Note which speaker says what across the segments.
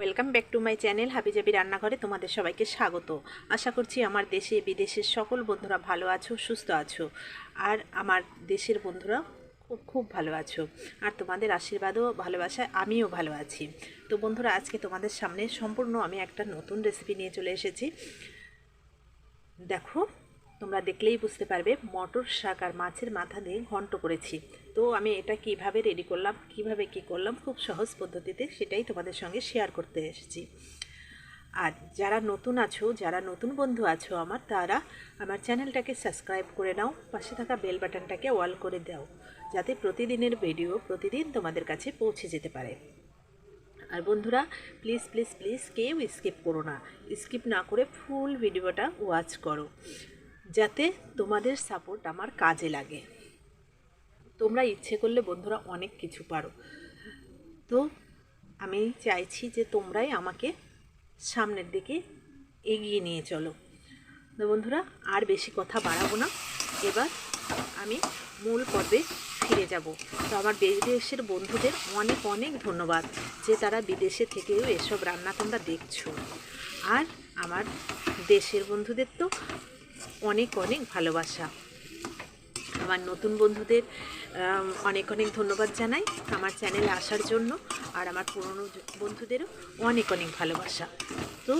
Speaker 1: Welcome back to my channel Habijabi রান্নাঘরে তোমাদের সবাইকে স্বাগত। আশা করছি আমার দেশে, বিদেশের সকল বন্ধুরা ভালো আছো, সুস্থ আছো। আর আমার দেশের বন্ধুরা খুব খুব ভালো আছো। আর তোমাদের আশীর্বাদও, ভালোবাসায় আমিও ভালো আছি। তো বন্ধুরা, আজকে তোমাদের সামনে সম্পূর্ণ আমি একটা নতুন রেসিপি নিয়ে চলে এসেছি। দেখো তোমরা দেখলেই বুঝতে পারবে, মটর শাক আর মাছের মাথা দিয়ে ঘন্ট করেছি। তো আমি এটা কীভাবে রেডি করলাম, কীভাবে কি করলাম, খুব সহজ পদ্ধতিতে সেটাই তোমাদের সঙ্গে শেয়ার করতে এসেছি। আর যারা নতুন আছো, যারা নতুন বন্ধু আছো আমার, তারা আমার চ্যানেলটাকে সাবস্ক্রাইব করে নাও, পাশে থাকা বেল বাটনটাকে অল করে দাও, যাতে প্রতিদিনের ভিডিও প্রতিদিন তোমাদের কাছে পৌঁছে যেতে পারে। আর বন্ধুরা প্লিজ প্লিজ প্লিজ কেউ স্কিপ করো না। স্কিপ না করে ফুল ভিডিওটা ওয়াচ করো। যাতে তোমাদের সাপোর্ট আমার কাজে লাগে। তোমরা ইচ্ছে করলে বন্ধুরা অনেক কিছু পারো। তো আমি চাইছি যে তোমরাই আমাকে সামনের দিকে এগিয়ে নিয়ে চলো। তো বন্ধুরা, আর বেশি কথা বাড়াবো না। এবার আমি মূল পর্বে ফিরে যাব। তো আমার বিদেশের বন্ধুদের অনেক অনেক ধন্যবাদ যে তারা বিদেশে থেকেও এসব রান্না তোমরা দেখছ। আর আমার দেশের বন্ধুদের তো অনেক অনেক ভালোবাসা। আমার নতুন বন্ধুদের অনেক অনেক ধন্যবাদ জানাই আমার চ্যানেলে আসার জন্য। আর আমার পুরনো বন্ধুদেরও অনেক অনেক ভালোবাসা। তো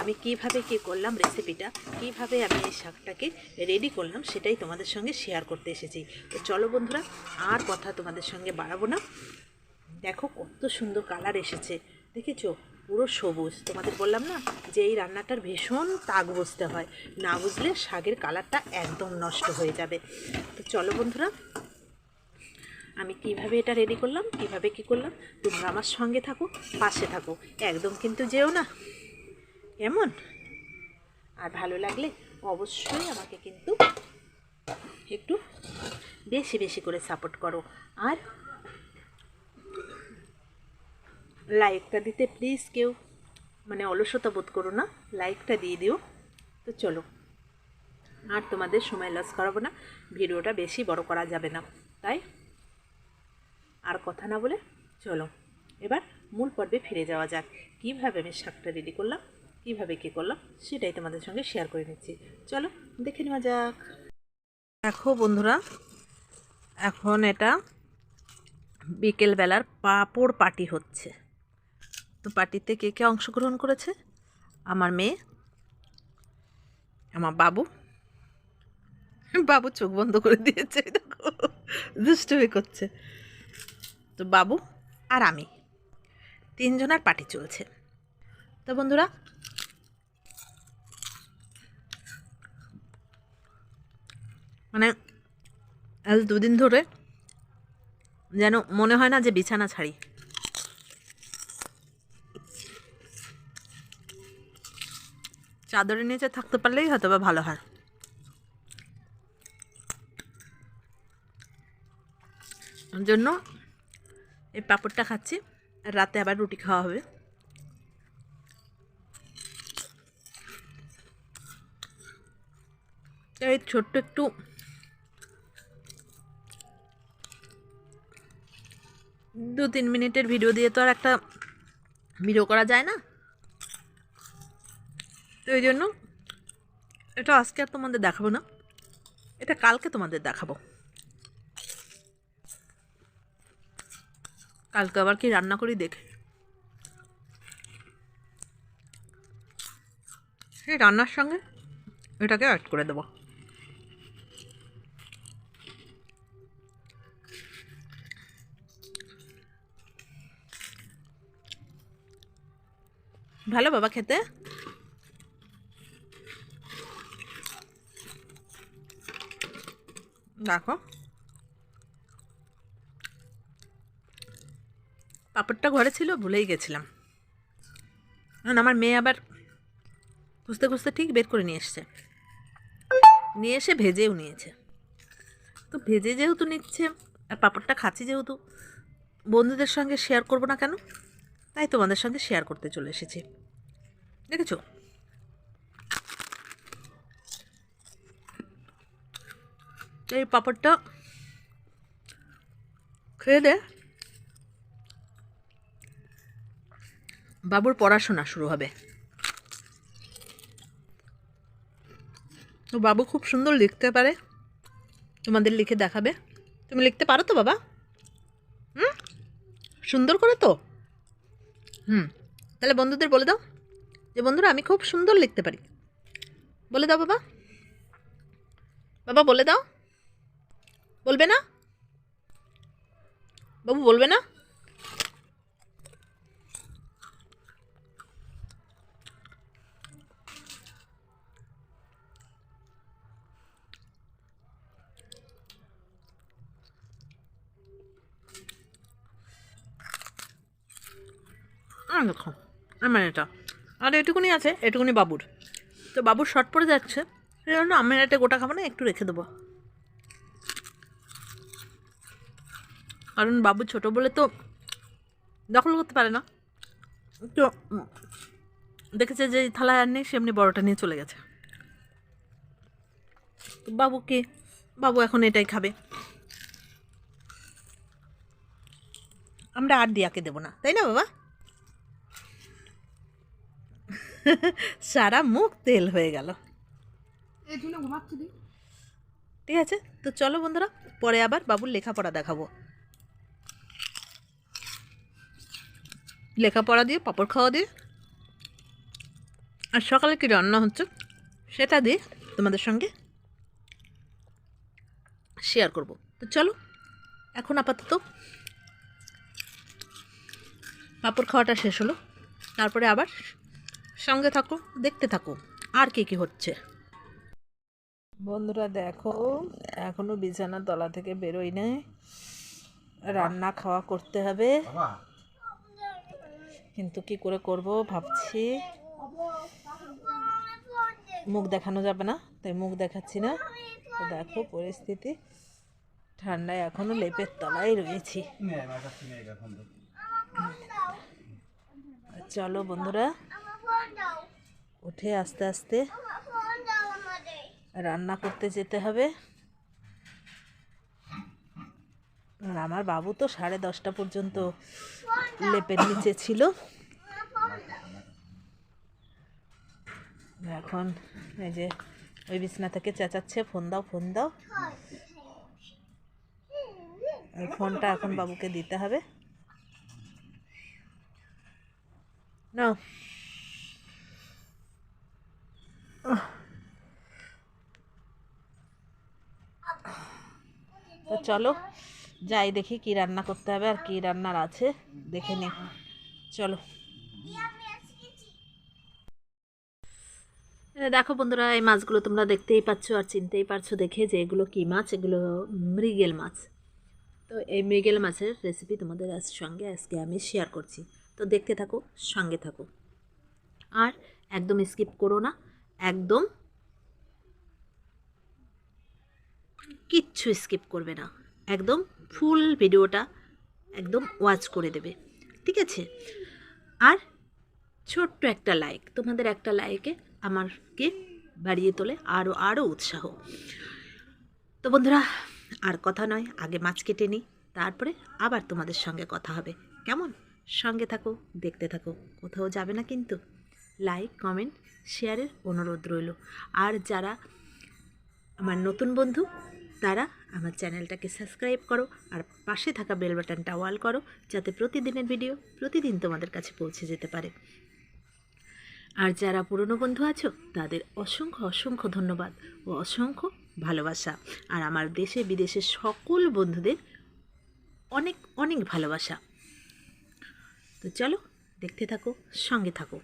Speaker 1: আমি কীভাবে কী করলাম রেসিপিটা কীভাবে আমি এই শাকটাকে রেডি করলাম সেটাই তোমাদের সঙ্গে শেয়ার করতে এসেছি। তো চলো বন্ধুরা, আর কথা তোমাদের সঙ্গে বাড়াবো না। দেখো কত সুন্দর কালার এসেছে। দেখেছ? পুরো সবুজ। তোমাদের বললাম না যে এই রান্নাটার ভীষণ তাক বুঝতে হয়। না বুঝলে শাকের কালারটা একদম নষ্ট হয়ে যাবে। তো চলো বন্ধুরা, আমি কীভাবে এটা রেডি করলাম, কীভাবে কি করলাম, তোমরা আমার সঙ্গে থাকো, পাশে থাকো। একদম কিন্তু যেও না। কেমন? আর ভালো লাগলে অবশ্যই আমাকে কিন্তু একটু বেশি বেশি করে সাপোর্ট করো। আর লাইকটা দিতে প্লিজ কেউ মানে অলসতা বোধ করো না লাইকটা দিয়ে দিও। তো চলো, আর তোমাদের সময় লস করাবো না, ভিডিওটা বেশি বড় করা যাবে না। তাই আর কথা না বলে চলো, এবার মূল পর্বে ফিরে যাওয়া যাক। কীভাবে আমি শাকটা রেডি করলাম, কীভাবে কী করলাম, সেটাই তোমাদের সঙ্গে শেয়ার করে নিচ্ছি। চলো, দেখে নেওয়া যাক। দেখো বন্ধুরা, এখন এটা বিকেলবেলার পাঁপড় পার্টি হচ্ছে। তো পার্টিতে কে কে অংশগ্রহণ করেছে? আমার মেয়ে, আমার বাবু। বাবু চোখ বন্ধ করে দিয়েছে, দেখো করছে। তো বাবু আর আমি, তিনজনের পার্টি চলছে। তো বন্ধুরা মানে আজ দুদিন ধরে যেন মনে হয় না যে বিছানা ছাড়ি। চাদরের নিচে থাকতে পারলেই হয়তো বা ভালো হয়। জন্য এই পাঁপড়টা খাচ্ছি রাতে আবার রুটি খাওয়া হবে। এই ছোট্ট একটু দু তিন মিনিটের ভিডিও দিয়ে তো আর একটা ভিডিও করা যায় না? তো এই জন্য এটা আজকে আর তোমাদের দেখাবো না। এটা কালকে তোমাদের দেখাবো। কালকে আবার কি রান্না করি দেখে। এই রান্নার সঙ্গে এটাকে অ্যাড করে দেবো। ভালো বাবা খেতে? দেখো। পাপড়টা ঘরে ছিল, ভুলেই গেছিলাম। কারণ আমার মেয়ে আবার খুঁজতে খুঁজতে ঠিক বের করে নিয়ে এসছে। নিয়ে এসে ভেজেও নিয়েছে। তো ভেজে যেহেতু নিচ্ছে, আর পাপড়টা খাচ্ছি যেহেতু, বন্ধুদের সঙ্গে শেয়ার করব না কেন? তাই তোমাদের সঙ্গে শেয়ার করতে চলে এসেছি। দেখেছ? এই পাপড়টা খেয়ে দে। বাবুর পড়াশোনা শুরু হবে। তো বাবু খুব সুন্দর লিখতে পারে। তোমাদের লিখে দেখাবে। তুমি লিখতে পারো তো বাবা? হুম? সুন্দর করে তো? হুম। তাহলে বন্ধুদের বলে দাও যে, বন্ধুরা, আমি খুব সুন্দর লিখতে পারি। বলে দাও বাবা। বাবা, বলে দাও। বলবে না? বাবু, বলবে না? দেখো আমার এটা। আর এটুকুনি আছে, এটুকুনি বাবুর। তো বাবুর শর্ট পড়ে যাচ্ছে সেই জন্য আমি এটা গোটা খাব না, একটু রেখে দেবো। কারণ বাবু ছোট বলে তো দখল করতে পারে না। তো দেখেছে যে থালায় আর নেই সেমনি বড়টা নিয়ে চলে গেছে। তো বাবুকে বাবু এখন এটাই খাবে। আমরা আর দিয়াকে দেবো না তাই না বাবা? সারা মুখ তেল হয়ে গেল। ঠিক আছে তো চলো বন্ধুরা পরে আবার বাবুর লেখাপড়া দেখাবো। লেখাপড়া দিয়ে, পাপড় খাওয়া দিয়ে। আর সকালে কি রান্না হচ্ছে? সেটা দিয়ে তোমাদের সঙ্গে শেয়ার করব। তো চলো, এখন আপাতত পাপড় খাওয়াটা শেষ হলো। তারপরে আবার সঙ্গে থাকো, দেখতে থাকো, আর কি কি হচ্ছে। বন্ধুরা দেখো, এখনও বিছানার তলা থেকে বেরোই নাই। রান্না খাওয়া করতে হবে। কিন্তু কি করে করব ভাবছি। মুখ দেখানো যাবে না, তাই মুখ দেখাচ্ছি না। তো দেখো পরিস্থিতি। ঠান্ডায় এখনও লেপের তলায় রয়েছি। চলো বন্ধুরা, উঠে আস্তে আস্তে রান্না করতে যেতে হবে। আর আমার বাবু তো সাড়ে দশটা পর্যন্ত লেপের নিচে ছিল। এখন এই যে ওই বিছনা থেকে চেঁচাচ্ছে, ফোন দাও ফোন দাও। ওই ফোনটা এখন বাবুকে দিতে হবে। নাও। তো চলো। যাই দেখি কি রান্না করতে হবে আর কি রান্নার আছে, দেখে নি চলো। দেখো বন্ধুরা, এই মাছগুলো তোমরা দেখতেই পাচ্ছ আর চিনতেই পারছ দেখে যে এগুলো কী মাছ? এগুলো মৃগেল মাছ। তো এই মৃগেল মাছের রেসিপি তোমাদের সঙ্গে, আজকে আমি শেয়ার করছি। তো দেখতে থাকো, সঙ্গে থাকো। আর একদম স্কিপ করো না, একদম কিচ্ছু স্কিপ করবে না। একদম ফুল ভিডিওটা একদম ওয়াচ করে দেবে, ঠিক আছে? আর ছোট্ট একটা লাইক তোমাদের একটা লাইকে আমাকে বাড়িয়ে তোলে আরও আরও উৎসাহ। তো বন্ধুরা, আর কথা নয়, আগে মাছ কেটে নিই, তারপরে আবার তোমাদের সঙ্গে কথা হবে। কেমন? সঙ্গে থাকো, দেখতে থাকো, কোথাও যাবে না কিন্তু। লাইক কমেন্ট শেয়ারের অনুরোধ রইল। আর যারা আমার নতুন বন্ধু তারা আমার চ্যানেলটাকে সাবস্ক্রাইব করো আর পাশে থাকা বেল বাটনটা ওয়াল করো যাতে প্রতিদিনের ভিডিও প্রতিদিন তোমাদের কাছে পৌঁছে যেতে পারে। আর যারা পুরনো বন্ধু আছো, তাদের অসংখ্য অসংখ্য ধন্যবাদ ও অসংখ্য ভালোবাসা। আর আমার দেশে বিদেশে সকল বন্ধুদের অনেক অনেক ভালোবাসা। তো চলো, দেখতে থাকো, সঙ্গে থাকো।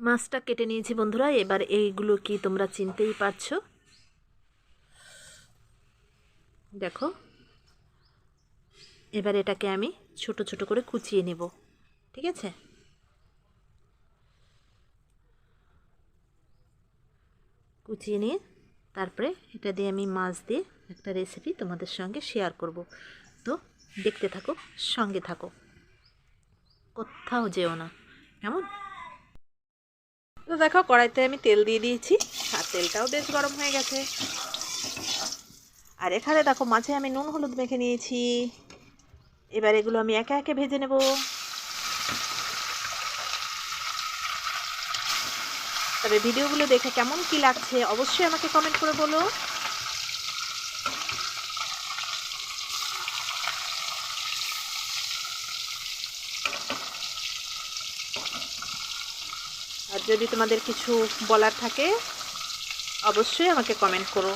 Speaker 1: মাছটা কেটে নিয়েছি বন্ধুরা, এবার এইগুলো কি তোমরা চিনতেই পারছ? দেখো, এবার এটাকে আমি ছোট ছোট করে কুচিয়ে নেব, ঠিক আছে? কুচিয়ে নিয়ে তারপরে এটা দিয়ে আমি মাছ দিয়ে একটা রেসিপি তোমাদের সঙ্গে শেয়ার করব। তো দেখতে থাকো, সঙ্গে থাকো, কোথাও যেও না, কেমন? তো দেখো, কড়াইতে আমি তেল দিয়ে দিয়েছি, আর তেলটাও বেশ গরম হয়ে গেছে। আর এখানে দেখো, মাঝে আমি নুন হলুদ মেখে নিয়েছি। এবার এগুলো আমি একে একে ভেজে নেব। তবে ভিডিওগুলো দেখে কেমন কি লাগছে, অবশ্যই আমাকে কমেন্ট করে বলো। আর যদি তোমাদের কিছু বলার থাকে, অবশ্যই আমাকে কমেন্ট করো।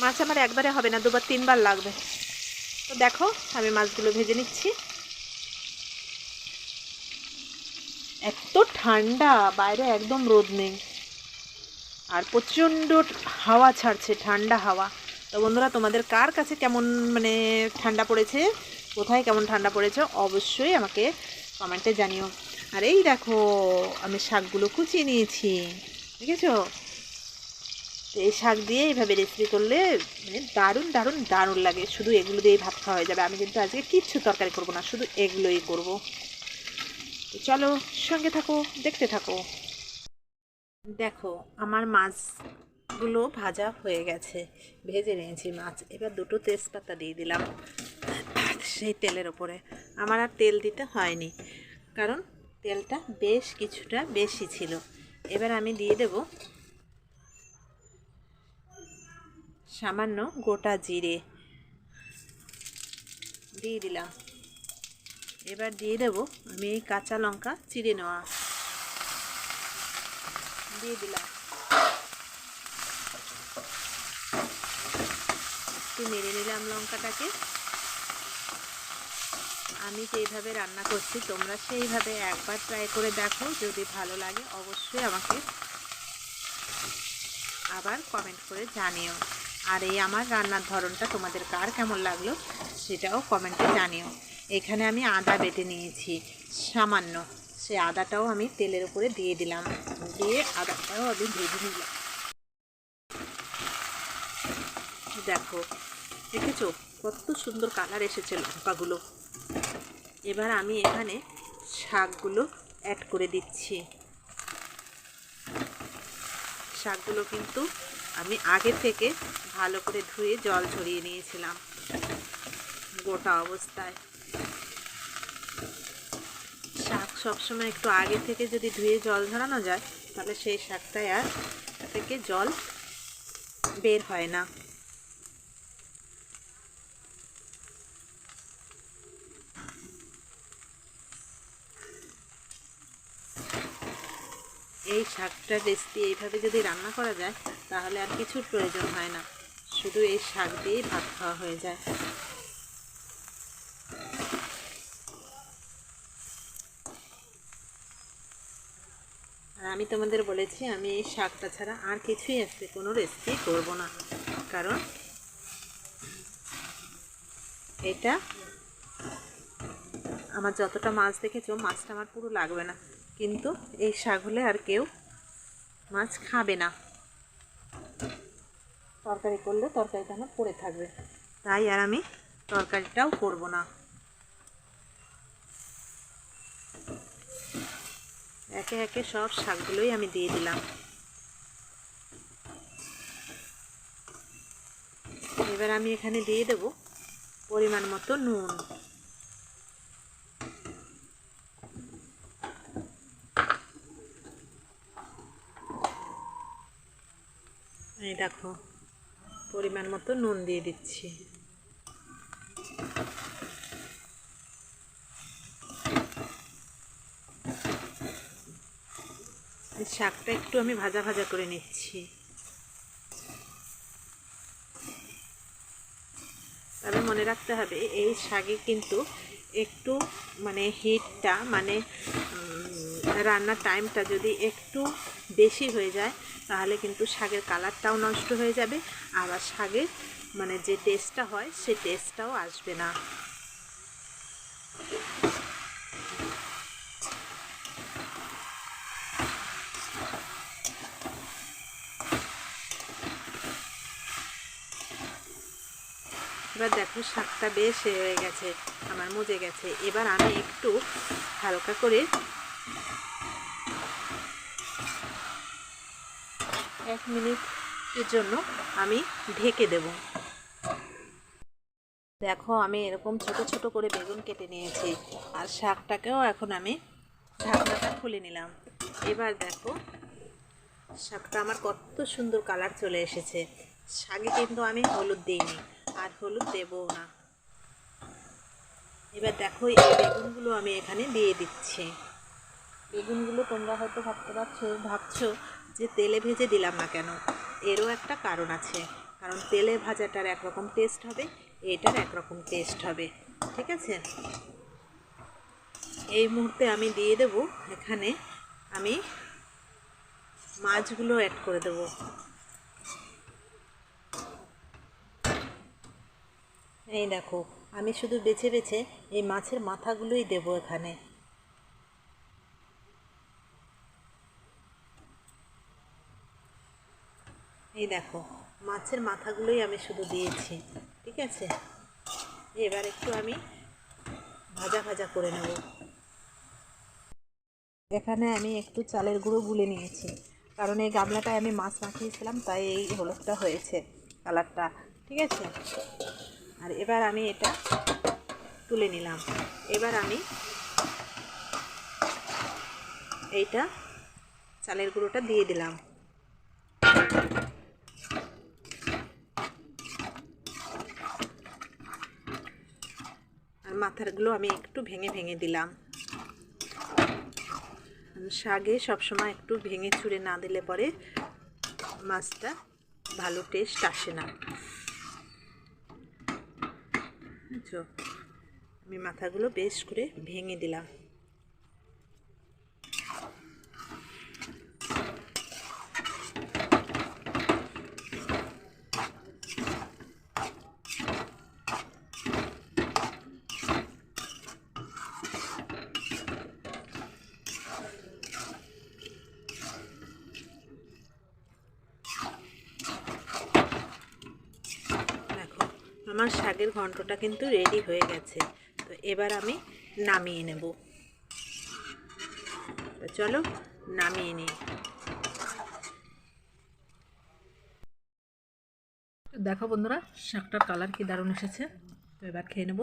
Speaker 1: মাছ আমার একবারে হবে না, দুবার তিনবার লাগবে। তো দেখো, আমি মাছগুলো ভেজে নিচ্ছি। এত ঠান্ডা, বাইরে একদম রোদ নেই। আর প্রচণ্ড হাওয়া ছাড়ছে, ঠান্ডা হাওয়া। তো বন্ধুরা, তোমাদের কার কাছে কেমন মানে ঠান্ডা পড়েছে? কোথায় কেমন ঠান্ডা পড়েছে? অবশ্যই আমাকে কমেন্টে জানিও। আর এই দেখো, আমি শাকগুলো কুচিয়ে নিয়েছি, দেখেছ? তো এই শাক দিয়ে এইভাবে রেসিপি করলে মানে দারুণ দারুণ দারুণ লাগে। শুধু এগুলো দিয়েই ভাত খাওয়া হয়ে যাবে। আমি কিন্তু আজকে কিচ্ছু তরকারি করব না, শুধু এগুলোই করব। তো চলো, সঙ্গে থাকো, দেখতে থাকো। দেখো, আমার মাছগুলো ভাজা হয়ে গেছে। ভেজে নিয়েছি মাছ। এবার দুটো তেজপাতা দিয়ে দিলাম সেই তেলের ওপরে। আমার আর তেল দিতে হয়নি, কারণ তেলটা বেশ কিছুটা বেশি ছিল। এবার আমি দিয়ে দেব সামান্য গোটা জিরে। দিয়ে দিলাম। এবার দিয়ে দেব আমি কাঁচা লঙ্কা চিড়ে নেওয়া। দিয়ে দিলাম। একটু নেড়ে নিলাম লঙ্কাটাকে। আমি যেইভাবে রান্না করছি, তোমরা সেইভাবে একবার ট্রাই করে দেখো। যদি ভালো লাগে, অবশ্যই আমাকে আবার কমেন্ট করে জানিও। আর এই আমার রান্নার ধরনটা তোমাদের কার কেমন লাগল, সেটাও কমেন্টে জানিও। এখানে আমি আদা বেটে নিয়েছি, সামান্য। সে আদাটাও আমি তেলের উপরে দিয়ে দিলাম। দিয়ে আদাটাও আমি ভেজে নিলাম। দেখো, দেখেছ? কত সুন্দর কালার এসেছে লঙ্কাগুলো। এবার আমি এখানে শাকগুলো অ্যাড করে দিচ্ছি। শাকগুলো কিন্তু আমি আগে থেকে ভালো করে ধুয়ে জল ঝরিয়ে নিয়েছিলাম। গোটা অবস্থায় শাক সবসময় একটু আগে থেকে যদি ধুয়ে জল ঝরানো যায়, তাহলে সেই শাকটায় আর থেকে জল বের হয় না। এই শাকটা রেসিপি এইভাবে যদি রান্না করা যায়, তাহলে আর কিছুর প্রয়োজন হয় না। শুধু এই শাক দিয়েই ভাত খাওয়া হয়ে যায়। আমি তোমাদের বলেছি, আমি এই শাকটা ছাড়া আর কিছুই আসছে কোনো রেসিপি করব না। কারণ এটা আমার যতটা মাছ দেখেছ, মাছটা আমার পুরো লাগবে না। কিন্তু এই শাক হলে আর কেউ মাছ খাবে না। তরকারি করলে তরকারিটা আমার পড়ে থাকবে। তাই আর আমি তরকারিটাও করব না। একে একে সব শাকগুলোই আমি দিয়ে দিলাম। এবার আমি এখানে দিয়ে দেব পরিমাণ মতো নুন। এই দেখো, পরিমাণ মতো নুন দিয়ে দিচ্ছি। শাকটা একটু আমি ভাজা ভাজা করে নিচ্ছি। তবে মনে রাখতে হবে, এই শাকে কিন্তু একটু মানে হিটটা মানে রান্নার টাইমটা যদি একটু বেশি হয়ে যায়, তাহলে কিন্তু শাকের কালারটাও নষ্ট হয়ে যাবে, আবার শাকের মানে যে টেস্টটা হয়, সে টেস্টটাও আসবে না। এবার দেখো শাকটা বেশ হয়ে গেছে, আমার মজে গেছে। এবার আমি একটু হালকা করে এক মিনিটের জন্য আমি ঢেকে দেব। দেখো আমি এরকম ছোট ছোট করে বেগুন কেটে নিয়েছি, আর শাকটাকেও এখন আমি ঢাকনাটা খুলে নিলাম। এবার দেখো শাকটা আমার কত সুন্দর কালার চলে এসেছে। শাকে কিন্তু আমি হলুদ দিইনি। আর হলুদ দেবও না। এবার দেখো এই বেগুনগুলো আমি এখানে দিয়ে দিচ্ছি। বেগুনগুলো তোমরা হয়তো ভাবতে পারছ, ভাবছ যে তেলে ভেজে দিলাম না কেন? এরও একটা কারণ আছে। কারণ তেলে ভাজাটার একরকম টেস্ট হবে, এটার একরকম টেস্ট হবে। ঠিক আছে? এই মুহূর্তে আমি দিয়ে দেব, এখানে আমি মাছগুলো অ্যাড করে দেব। এই দেখো, আমি শুধু বেছে বেছে এই মাছের মাথাগুলোই দেব এখানে। এই দেখো, মাছের মাথাগুলোই আমি শুধু দিয়েছি, ঠিক আছে? এবার একটু আমি ভাজা ভাজা করে নেব। এখানে আমি একটু চালের গুঁড়ো গুলে নিয়েছি, কারণ এই গামলাটায় আমি মাছ মাখিয়েছিলাম, তাই এই হলুদটা হয়েছে কালারটা, ঠিক আছে? আর এবার আমি এটা তুলে নিলাম। এবার আমি এইটা চালের গুঁড়োটা দিয়ে দিলাম। আর মাথারগুলো আমি একটু ভেঙে ভেঙে দিলাম। শাগে সবসময় একটু ভেঙে চুড়ে না দিলে পরে মাছটা ভালো টেস্ট আসে না। আমি মাথাগুলো বেশ করে ভেঙে দিলাম দেখো আমার শাকের ঘন্টটা কিন্তু রেডি হয়ে গেছে। তো এবার আমি নামিয়ে নেব। চলো নামিয়ে নিই। দেখো বন্ধুরা, শাকটার কালার কি দারুণ এসেছে। তো এবার খেয়ে নেব।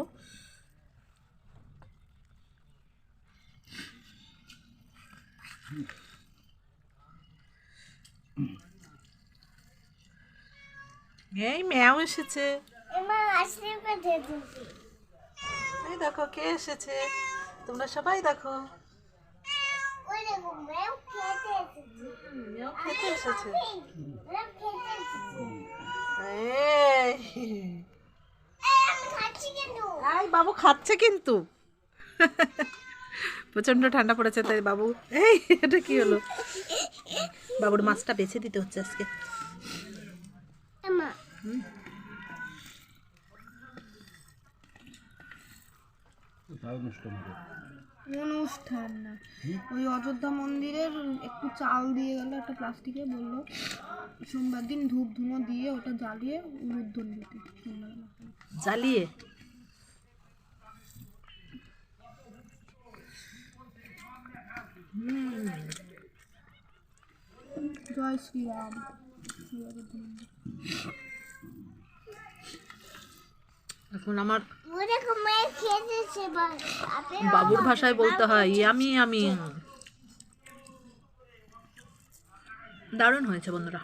Speaker 1: এই ম্যাও এসেছে। এই দেখো কে এসেছে? তোমরা সবাই দেখো।
Speaker 2: খেতে এসেছে।
Speaker 1: এই বাবু খাচ্ছে কিন্তু। প্রচণ্ড ঠান্ডা পড়েছে তাই বাবু। এই এটা কি হলো? বাবুর মাছটা বেছে দিতে হচ্ছে আজকে।
Speaker 3: অনুষ্ঠান না। ওই অযোধ্যা মন্দিরের একটু চাল দিয়ে গেল একটা প্লাস্টিকে বলল সোমবার দিন ধূপ ধুনো দিয়ে ওটা জ্বালিয়ে উলুদ্ধন দিতে।
Speaker 1: জ্বালিয়ে?
Speaker 3: জয় শ্রীরাম।
Speaker 1: এখন আমার বাবুর ভাষায় বলতে হয় ইয়ামি আমি দারুণ হয়েছে বন্ধুরা।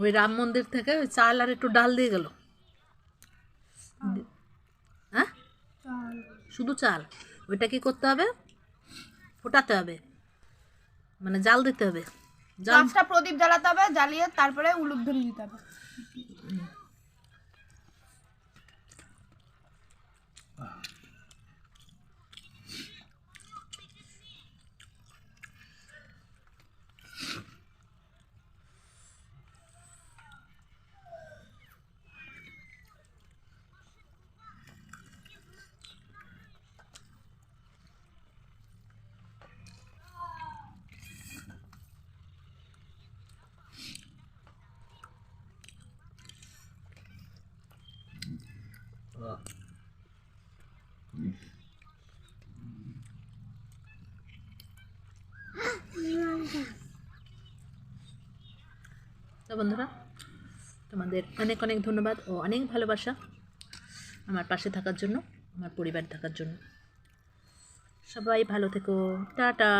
Speaker 1: ওই রাম মন্দির থেকে ওই চাল আর একটু ডাল দিয়ে গেল। হ্যাঁ? শুধু চাল। ওইটা কি করতে হবে? ফোটাতে হবে। মানে জাল দিতে হবে।
Speaker 3: জালটা প্রদীপ জ্বালাতে হবে, জ্বালিয়ে তারপরে উলুপ ধরে দিতে হবে।
Speaker 1: বন্ধুরা, তোমাদের অনেক অনেক ধন্যবাদ ও অনেক ভালোবাসা আমার পাশে থাকার জন্য, আমার পরিবার থাকার জন্য। সবাই ভালো থেকো। টাটা।